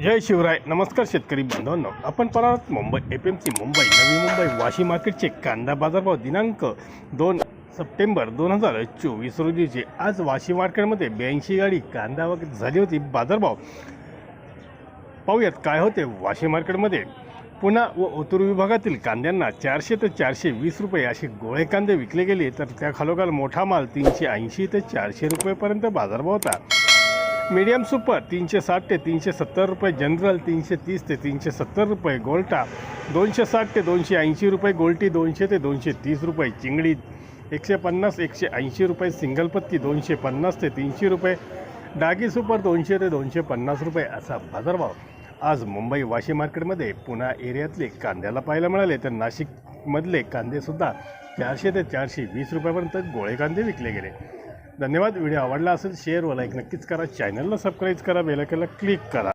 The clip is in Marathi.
जय शिवराय. नमस्कार शेतकरी बांधवांनो. आपण परत Mumbai F M C Mumbai Navi Mumbai Vashi मार्केटचे कांदा बाजारभाव दिनांक दोन सप्टेंबर दोन हजार चोवीस रोजीचे आज वाशी मार्केटमध्ये ब्याऐंशी गाडी कांदा वगैरे झाली होती. बाजारभाव पाहूयात काय होते वाशी मार्केटमध्ये. पुणा व उत्तर विभागातील कांद्यांना चारशे ते चारशे वीस रुपये असे गोळे कांदे विकले गेले तर त्या खालोखाल मोठा माल तीनशे ऐंशी ते चारशे रुपयेपर्यंत बाजारभाव होता. मीडियम सुपर तीनशे साठ ते तीनशे सत्तर रुपये जनरल तीनशे तीस ते तीनशे सत्तर रुपये गोल्टा दोनशे साठ ते दोनशे ऐंशी रुपये गोल्टी दोनशे ते दोनशे तीस रुपये चिंगडी एकशे पन्नास एकशे ऐंशी रुपये सिंगल पत्ती दोनशे पन्नास ते तीनशे रुपये डागी सुपर दोनशे ते दोनशे पन्नास रुपये असा बाजारभाव. आज मुंबई वाशी मार्केटमध्ये पुणा एरियातले कांद्याला पाहायला मिळाले तर नाशिकमधले कांदेसुद्धा चारशे ते चारशे वीस रुपयापर्यंत गोळे कांदे विकले गेले. धन्यवाद. व्हिडिओ आवडला असेल शेअर व लाईक नक्कीच करा. चॅनलला सबस्क्राईब करा बेलायकनला क्लिक करा.